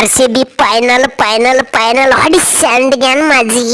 R C B final final final ಹೊಡಿ ಸಂಡ್ಗ್ಯಾನ್ ಮಜ್ಗಿ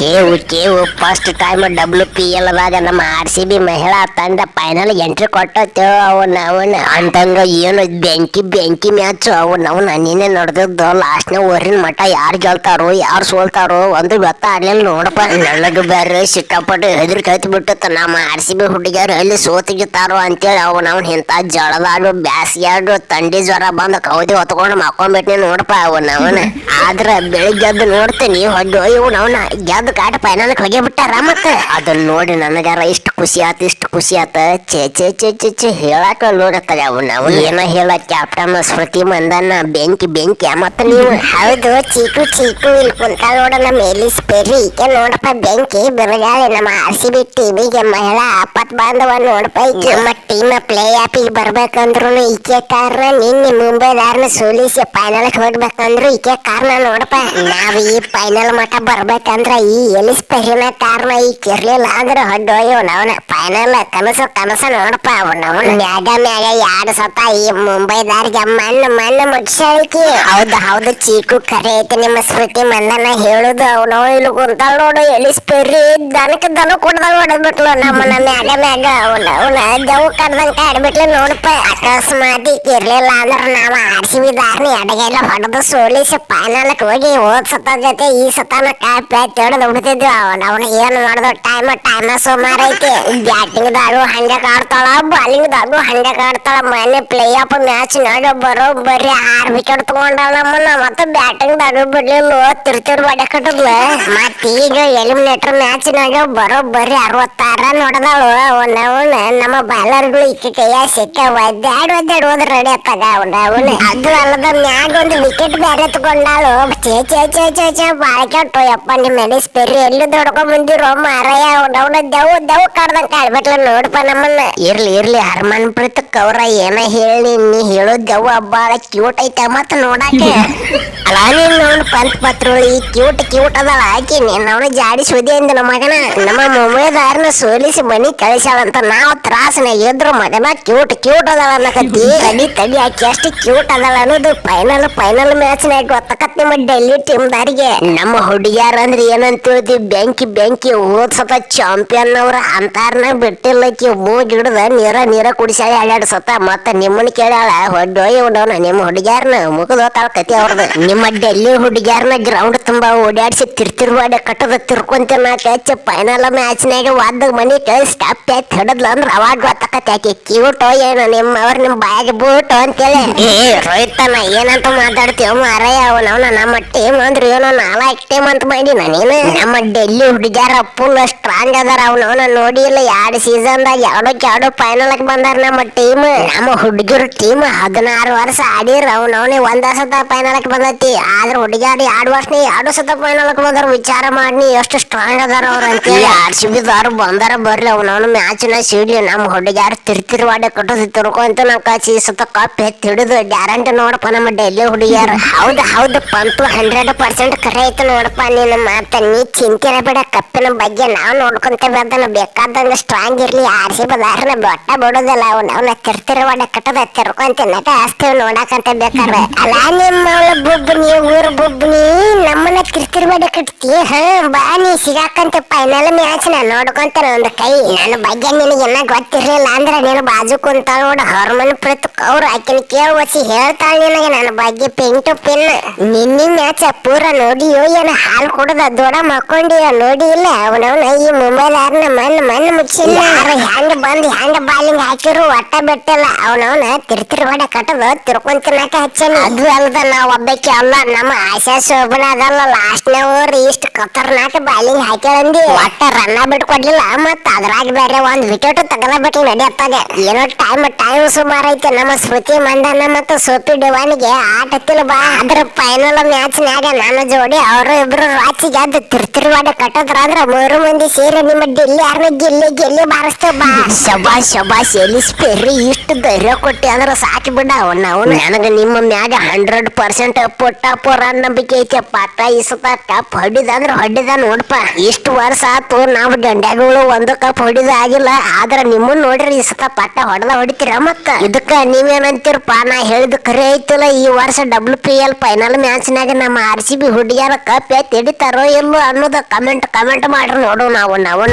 ಕೇವು ಕೇವು first time W P L ದಾಗ ನಮ್ಮ ಆರ್ ಸಿ ಬಿ ಮಹಿಳಾ ತಂಡ ಫೈನಲ್ ಎಂಟ್ರಿ ಕೊಟ್ಟೈತೆ ಅವನ ಅವನ ಅಂತಂಗ ಏನು ಬೆಂಕಿ ಬೆಂಕಿ ಮ್ಯಾಚ್. ಅವನ ಅವನ ನೀನೆ ನೋಡ್ದಿದ್ದು ಲಾಸ್ಟ್ನ ಊರಿನ ಮಠ. ಯಾರು ಗೆಲ್ತಾರೋ, ಯಾರು ಸೋಲ್ತಾರೋ ಒಂದು ಗೊತ್ತಾಗ್ಲಿಲ್ಲ ನೋಡಪ್ಪ. ನನಗೆ ಬೇರೆ ಸಿಕ್ಕಾಪಟ್ಟು ಹೆದರಿ ಕೈತ್ ಬಿಟ್ಟತ್ತ ನಮ್ಮ ಆರ್ ಸಿ ಬಿ ಹುಡುಗಿಯರು ಎಲ್ಲಿ ಸೋತಿಗಿತ್ತಾರೋ ಅಂತೇಳಿ ಅವನ, ಅವ್ನ ಇಂಥ ಜಳದಾಡು ಬ್ಯಾಸಿಯಾಡು ತಂಡಿ ಜ್ವರ ಬಂದು ಕೌದಿ ಹೊತ್ಕೊಂಡು ಮಕ್ಕೊಂಡ್ಬಿಟ್ನಿ ನೋಡಪ್ಪ ಅವನ ಅವನ. ಆದ್ರೆ ಬೆಳಿಗ್ಗೆ ಎದ್ದು ನೋಡ್ತೀನಿ ಹೊಡ್ಡು ಇವನು ಅವನ ಗೆದ್ದು ಕಾಟ ಫೈನಲ್ಗೆ ಹೋಗಿ ಬಿಟ್ಟಾರ ಮತ್ತ? ಅದನ್ನ ನೋಡಿ ನನಗಾರ ಇಷ್ಟು ಖುಷಿ ಆತ ಇಷ್ಟು ಖುಷಿ ಆತ. ಚೇ ಚೇ ಚೇ ಚೇ ಚೇ ಹೇಳಾಕ ನೋಡತ್ತಲ್ಲ ಅವನ್ನ ಅವನ ಏನೋ ಹೇಳ ಕ್ಯಾಪ್ಟನ್ ಸ್ಮೃತಿ ಮಂದನ್ನ ಬೆಂಕಿ ಬೆಂಕಿ ಮತ್ತ ನೀವು. ಹೌದು ಚೀಕು ಚೀಕು ಇಲ್ಲಿ ಕುಂತ ನೋಡ ನಮ್ಮ ಎಲಿಸ್ ಪೆರಿ. ಈಕೆ ನೋಡಪ್ಪ ಬೆಂಕಿ ಬಿರುಗಾಳಿ ನಮ್ಮ ಆರ್ ಸಿ ಬಿ ಟೀಮಿಗೆ ಮಹಿಳಾ ಆಪತ್ ಬಾಂಧವ ನೋಡಪ್ಪ ಈಕೆ ನಮ್ಮ ಟೀಮ್ ಪ್ಲೇ ಆಪಿಗೆ ಬರ್ಬೇಕಂದ್ರು ಈಕೆ ಕಾರಣ ನಿನ್ನೆ ಮುಂಬೈದಾರನ ಸೋಲಿಸಿ ಫೈನಲ್ ಹೋಗ್ಬೇಕಂದ್ರು ಈಕೆ ಕಾರಣ ನೋಡಪ್ಪ. ನಾವು ಈ ಫೈನಲ್ ಮಠ ಬರ್ಬೇಕಂದ್ರ ಈ ಎಲಿಸ್ ಪೆರಿನ ಕಾರಣ, ಈ ಇರ್ಲಿಲ್ಲ ಅಂದ್ರೆ ಹೊಡ್ಡೋಯ್ಯೋ ಅವನ. ಫೈನಲ್ ಕನಸು, ಕನಸ ನೋಡಪ್ಪ ಅವನ. ಮ್ಯಾಗ ಮ್ಯಾಗ ಯಾರು ಸತ ಈ ಮುಂಬೈದಾರಿಗೆ ಮಣ್ಣು ಮಣ್ಣು ಮುಟ್ಸಳಿಕೆ ಹೌದು ಹೌದು ಚೀಕು ಕರೆ ಐತಿ ನಿಮ್ಮ ಸ್ಮೃತಿ ಮಂದನ ಹೇಳುದು. ಅವನೋ ಇಲ್ಲಿ ಕುಂತಾಳ ನೋಡು ಎಲಿಸ್ ಪೆರಿ ದನಕ್ಕೆ ದನ ಕುಡ್ದಂಗ ಹೊಡೆದ್ಬಿಟ್ಲು. ನಮ್ಮನ ಮ್ಯಾಗ ಮ್ಯಾಗ ಅವನ ಅವನ ಜವು ಕಡ್ದಂಗ ಆಡ್ಬಿಟ್ಲು ನೋಡಪ್ಪ. ಅಕಸ್ಮಾತ್ ಈಕ್ ಇರ್ಲಿಲ್ಲ ಅಂದ್ರ ನಾವ ಆರ್ಸಿಬಿ ದಾರ್ನಿ ಅಡಗೆಲ್ಲ ಹೊಡೆದು ಸೋಲಿಸಿ ಫೈನಲ್ಕ್ ಹೋಗಿ ಹೋದ್ ಸತ ಜೊತೆ ಈ ಸತನ ಕಾಯಿ ಪ್ಯಾಚ್ ಹಿಡಿದು ಬಿಡ್ತಿದ್ವಿ ಅವನ ಅವನ ಏನ್ ಮಾಡಿದ್ರು ಟೈಮ್ ಟೈಮ್ ಸುಮಾರು ಐತಿ. ಬ್ಯಾಟಿಂಗ್ ದಾರು ಹಂಗೆ ಆಡ್ತಾಳ ಬಾಲಿಂಗ್ ದಾರು ಹಂಗೆ ಆಡ್ತಾಳ ಮೊನ್ನೆ ಪ್ಲೇ ಆಫ್ ಮ್ಯಾಚ್ ನಾಗ ಬರೋ ಬರೀ ಆರ್ ವಿಕೆಟ್ ತಗೊಂಡಾಳ ನಮ್ಮನ್ನ. ಮತ್ತೆ ಬ್ಯಾಟಿಂಗ್ ದಾರು ಬಿಡ್ಲಿಲ್ಲ ತಿರ್ತಿರ್ ಬಡೆ ಕಟ್ಟದ್ಲ ಮತ್ ಈಗ ಎಲಿಮಿನೇಟರ್ ಮ್ಯಾಚ್ ನಾಗ ಬರೋ ಬರೀ ಅರವತ್ತಾರ ರನ್ ಹೊಡೆದಾಳು ಅವನ ಅವನ ನಮ್ಮ ಬಾಲರ್ಗಳು ಇಕ್ಕ ಕೈಯ ಸಿಕ್ಕ ಒದ್ದಾಡ್ ಒದ್ದಾಡ್ ಹೋದ್ರ ರೆಡಿ ಆತಾಗ ಅವನ ಅವನ. ಅದು ಅಲ್ಲದ ಮ್ಯಾಗ ಒಂದು ವಿಕೆಟ್ ಬೇರೆ ತಗೊಂಡಾಳು. ಚೇ ಚೇ ಚೇ ಚೇ ಚೇ ಬಾಳ ಕೆಟ್ಟು ಯಪ್ಪ ನಿಮ್ ಮೆಡಿಸ್ ಪೆರಿ ಎಲ್ಲಿಂದ ಹೊಡ್ಕೊಂಡ್ ಬಂದಿರೋ ಮಾರಯ್ಯ, ಅವನ ದವ್ ದವ್ ಕಾಡ್ದಂಗ ಕಾಡ್ಬಿಟ್ಲ ನೋಡಪ್ಪ ನಮ್ಮನ್ನ. ಇರ್ಲಿ ಇರ್ಲಿ ಹರ್ಮನ್ ಪ್ರೀತ್ ಕೌರ ಏನ ಹೇಳಿ ನೀ ಹೇಳೋದ್ ದವ್ ಬಾಳ ಕ್ಯೂಟ್ ಐತೆ, ಮತ್ತ ನೋಡಾಕ. ಅಲ್ಲ, ನೀನ್ ನೋಡ್ ಪಂತ್ ಕ್ಯೂಟ್ ಕ್ಯೂಟ್ ಅದಲ್ಲ ಆಕಿ ಅವನ ಜಾಡಿ ಸುದಿ ಅಂದ ನಮ್ಮ ಮಗನ. ನಮ್ಮ ಮೊಮ್ಮದಾರನ ಸೋಲಿಸಿ ಮನಿ ಕಳಿಸ್ಯಾಳಂತ ನಾವ್ ತ್ರಾಸನಾಗ ಇದ್ರು ಮಗನ ಕ್ಯೂಟ್ ಕ್ಯೂಟ್ ಅದಳ ಅನ್ನಕತ್ತಿ. ತಡಿ ತಡಿ, ಆಕಿ ಅಷ್ಟು ಕ್ಯೂಟ್ ಅದಳ ಅನ್ನೋದು ಫೈನಲ್ ಫೈನಲ್ ಮ್ಯಾಚ್ ನಾಗ ಗೊತ್ತಕತ್ ನಿಮ್ಮ ಡೆಲ್ಲಿ ಟೀಮ್ ದಾರಿಗೆ. ನಮ್ಮ ಹುಡುಗಿಯಾರ ಅಂದ್ರೆ ಏನಂತ ಹೇಳ್ತಿ ಬೆಂಕಿ ಬೆಂಕಿ ಹೋದ್ ಸತ ಚಾಂಪಿಯನ್ ಅವ್ರ ಅಂತಾರನ ಬಿಟ್ಟಿಲ್ಲಕಿ ಮೂಗ್ ಹಿಡ್ದ ನೀರ ನೀರ ಕುಡಿಸ್ಯಾಳ ಎರಡ್ ಸತ. ಮತ್ತ ನಿಮ್ಮನ್ನ ಕೇಳ್ಯಾಳ ಹೊಡ್ಡೋಯ್ ಹೊಡೋನ ನಿಮ್ಮ ಹುಡುಗ್ಯಾರನ ಮುಗಿದೋತಾಳ ಕತಿ ಅವ್ರದ್ದು ನಿಮ್ಮ ಡೆಲ್ಲಿ ಹುಡುಗ್ಯಾರನ ಗ್ರೌಂಡ್ ತುಂಬಾ ಓಡಾಡ್ಸಿ ತಿರ್ತಿರ್ವಾಡ ಕಟ್ಟದ ತಿರ್ಕೊಂತ ನಾ ಕೆಚ್ಚ ಫೈನಲ್ ಮ್ಯಾಚ್ನಾಗ ವಾದ ಮನಿ ಕೇಳಿ ಸ್ಟಾಪ್ ಕ್ಯಾಚ್ ಹಿಡದ್ಲ ಅಂದ್ರ ಅವಾಗ ಗೊತ್ತಾಕತಿ ಕ್ಯೂಟ್ ಏನು ನಿಮ್ಮ ಅವ್ರ ನಿಮ್ ಬಾಯಾಗ ಬೂಟು ಅಂತೇಳಿ. ಏ ರೋಹಿತನ ಏನಂತ ಮಾತಾಡ್ತೀವ ಮಾರಯ್ಯ ಅವನವನ ನಮ್ಮ ಟೀಮ್ ಅಂದ್ರೆ ಏನೋ ನಾಲ್ಕು ಟೀಮ್ ಅಂತ ಮಾಡಿನ ನೀನು ನಮ್ಮ ಡೆಲ್ಲಿ ಹುಡುಗ್ಯಾರ ಫುಲ್ ಸ್ಟ್ರಾಂಗ್ ಅದಾರ ಅವನು. ನೋಡಿ ಇಲ್ಲ ಎರಡು ಸೀಸನ್ದಾಗ ಎರಡಕ್ಕೆ ಎರಡು ಫೈನಲ್ ಬಂದಾರ ನಮ್ಮ ಟೀಮ್ ನಮ್ಮ ಹುಡುಗರ ಟೀಮ್ ಹದಿನಾರು ವರ್ಷ ಆಡಿರ ಅವನೇ ಒಂದ ಸತ ಫೈನಲ್ ಬಂದೈತಿ. ಆದ್ರ ಹುಡುಗ್ಯಾರ ಎರಡು ವರ್ಷ ಎರಡು ಸತ ಫೈನಲ್ ಬಂದಾರ ವಿಚಾರ ಮಾಡಿ ಎಷ್ಟು ಸ್ಟ್ರಾಂಗ್ ಅದಾರ ಅವ್ರ ಅಂತೇಳಿ. ಆರ್ ಸಿ ಬಿ ದಾರು ಬಂದಾರ ಬರ್ಲಿ ಅವನವನ ಮ್ಯಾಚ್ನ ಸಿಡ್ಲಿ ನಮ್ಮ ಹುಡುಗ್ಯಾರ ತಿರ್ತಿರ್ವಾಡೆ ಕಟ್ಟೋದು ತಿರ್ಕೊಂತ ನಾವು ಕಾಚಿ ಸತ ಕಪ್ ಎತ್ತಿ ಹಿಡಿದು ಗ್ಯಾರಂಟಿ ನೋಡಪ್ಪ ನಮ್ಮ ಡೆಲ್ಲಿ ಹುಡುಗಿಯರು. ಹೌದು ಹೌದು ಪಂತು ಹಂಡ್ರೆಡ್ ಪರ್ಸೆಂಟ್ ಕರೆ ಐತೆ ನೋಡಪ್ಪ ನೀನು ಮಾತ ನೀ ಚಿಂತಿನ ಬಿಡ, ಕಪ್ಪಿನ ಬಗ್ಗೆ ನಾವು ನೋಡ್ಕೊಂತ ಬರ್ದನ ಬೇಕಾದಂಗ ಸ್ಟ್ರಾಂಗ್ ಇರ್ಲಿ ಆರ್ ಸಿ ಬದಾರನ ಬೊಟ್ಟ ಬಿಡೋದಿಲ್ಲ, ಅವ್ನ ಅವನ ತಿರ್ತಿರ್ವಾಡೆ ಕಟ್ಟದ ತಿರ್ಕೊಂತ ನಟ ಆಸ್ತಿವ್ ನೋಡಕಂತ ಬೇಕಾರೆ ಅಲ್ಲ ನಿಮ್ಮ ಬುಬ್ಬನಿ ಊರ್ ಬುಬ್ಬನಿ ನಮ್ಮನ್ನ ತಿರ್ತಿರ್ವಾಡೆ ಕಟ್ತಿ ಹಾ, ಬಾ ನೀ ಸಿಗಾಕಂತ ಫೈನಲ್ ಮ್ಯಾಚ್ ನಾ ನೋಡ್ಕೊಂತೇನೆ ಒಂದು ಕೈ. ನನ್ನ ಬಗ್ಗೆ ನಿನಗೆ ಇನ್ನ ಗೊತ್ತಿರ್ಲಿಲ್ಲ ಅಂದ್ರೆ ನೀನು ಬಾಜು ಕುಂತ ನೋಡ ಹಾರ್ಮೋನ್ ಪ್ರೀತ್ ಅವ್ರು ಆಕಿನ ಕೇಳಿ ಒಸಿ ಹೇಳ್ತಾಳ ನಿನಗೆ, ನನ್ನ ಬಗ್ಗೆ ಪಿನ್ ಟು ಪಿನ್ ನಿನ್ನೆ ಮ್ಯಾಚ್ ಪೂರ ನೋಡಿಯೋ ಏನ ಹಾಲು ಕುಡ್ದ ದೊಡ ಮಕ್ಕೊಂಡಿಯ ನೋಡಿ ಇಲ್ಲ ಅವನವನ ಈ ಮುಂಬೈದಾರನ ಮಣ್ಣು ಮಣ್ಣು ಮುಚ್ಚಿಲ್ಲ. ಯಾರು? ಹೆಂಗ ಬಂದ್ ಹೆಂಗ ಬಾಲಿಂಗ್ ಹಾಕಿರು ಒಟ್ಟ ಬಿಟ್ಟಿಲ್ಲ. ಅವನವನ ತಿರ್ತಿರ್ ಹೊಡೆ ಕಟ್ಟದ ತಿನ್ನಕ ಹಚ್ಚನ. ಅದು ಅಲ್ಲದ ನಾವ್ ಒಬ್ಬಕ್ಕೆ ಅಲ್ಲ ನಮ್ಮ ಆಶಾ ಶೋಭನ ಅದಲ್ಲ ಲಾಸ್ಟ್ ನವ್ರು ಇಷ್ಟ ಖತರ್ನಾಕ್ ಬಾಲಿಂಗ್ ಹಾಕ್ಯಾಳಂದಿ. ಒಟ್ಟ ರನ್ನ ಬಿಟ್ಕೊಡ್ಲಿಲ್ಲ ಮತ್ತ ಅದ್ರಾಗ ಬೇರೆ ಒಂದ್ ವಿಕೆಟ್ ತಗದ ಬಿಟ್ಲು ನಡೆಯತ್ತಾಗ ಏನೋ ಟೈಮ್ ಟೈಮ್ ಸುಮಾರು ಐತೆ. ನಮ್ಮ ಸ್ಮೃತಿ ಮಂದನ ಮತ್ತು ಸೋಪಿ ಡಿವಾನಿಗೆ ಆಟ ಬಾ. ಅದ್ರ ಫೈನಲ್ ಮ್ಯಾಚ್ ನಾಗ ನನ್ನ ಜೋಡಿ ಅವರು ಇಬ್ರು ರಾಚಿ ಗೆದ್ದು ತಿರ್ತಿ ವಿಸ್ತರವಾದ ಕಟ್ಟೋದ್ರಾದ್ರ ಮೂರು ಮಂದಿ ಸೇರಿ ಡೆಲ್ಲಿ ಯಾರನ್ನ ಗೆಲ್ಲಿ ಗೆಲ್ಲಿ ಬಾರಿಸ್ತೇವ್ ಬಾ. ಶಬಾಷ್ ಶಬಾಷ್ ಎಲಿಸ್ ಪೆರ್ರಿ ಇಷ್ಟು ಧೈರ್ಯ ಕೊಟ್ಟಿ ಅಂದ್ರ ಸಾಕಿ ಬಿಡ ನಾವು ನನಗ ನಿಮ್ಮ ಮ್ಯಾಗ ಹಂಡ್ರೆಡ್ ಪರ್ಸೆಂಟ್ ಪುಟ್ಟ ಪೊರ ನಂಬಿಕೆ ಐತೆ. ಪಟ್ಟ ಇಸತ ಕಪ್ ಹೊಡಿದ ಅಂದ್ರ ಹೊಡಿದ ನೋಡಪ್ಪ. ಇಷ್ಟು ವರ್ಷ ಆತು, ನಾವು ದಂಡ್ಯಾಗಳು ಒಂದು ಕಪ್ ಹೊಡಿದ ಆಗಿಲ್ಲ. ಆದ್ರ ನಿಮ್ಮನ್ ನೋಡ್ರಿ ಇಸತ ಪಟ್ಟ ಹೊಡೆದ ಹೊಡಿತೀರ ಮತ್ತ? ಇದಕ್ಕ ನೀವೇನಂತೀರಪ್ಪ? ನಾ ಹೇಳಿದ ಖರೆ ಐತಲ್ಲ, ಈ ವರ್ಷ ಡಬ್ಲ್ಯೂ ಪಿ ಎಲ್ ಫೈನಲ್ ಮ್ಯಾಚ್ನಾಗ ನಮ್ಮ ಆರ್ ಸಿ ಬಿ ಹುಡುಗಿಯರ ಕಪ್ ಎತ್ತಿ ಹಿಡಿತಾರೋ ಇಲ್ಲೋ ಅನ್ನೋದ ಕಮೆಂಟ್ ಕಮೆಂಟ್ ಮಾಡ್ರಿ ನೋಡು ನಾವು ನಾವು